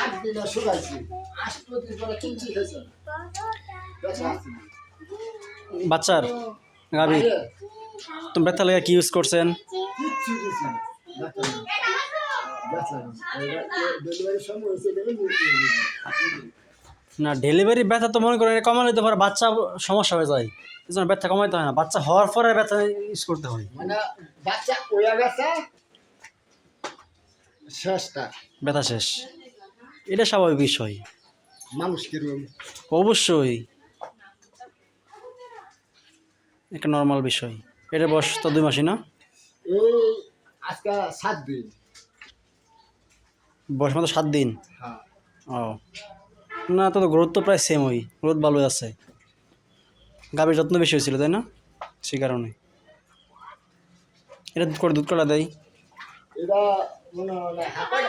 আট দিন শুকাইছি আট পরে খেয়েছে। বাচ্চার গাভীর বাইরে। তুমি ব্যথা লাগে কি ইউজ করছেন? না। ডেলিভারি ব্যথা তো মনে করেন কমালে তো পরে বাচ্চা সমস্যা হয়ে যায়। এই জন্য ব্যথা কমাইতে হয় না। বাচ্চা হওয়ার পরে ব্যথা ইউজ করতে হয়। মানে বাচ্চা শেষটা। ব্যথা শেষ। এটা স্বাভাবিক বিষয়। মানুষ কীরকম অবশ্যই। একটা নর্মাল বিষয়। এটা বয়স তো দুই মাসই না? এই আজকে সাত দিন। বয়স মতো সাত দিন? হ্যাঁ। ও। না তো গ্রোথ তো প্রায় সেম ওই। গ্রোথ ভালোই আছে। গাভীর যত্ন বেশি হয়েছিল তাই না? সেই কারণে। এটা দুধ করে দুধ কলা দেয়? এটা মনে হয় হাঁপায়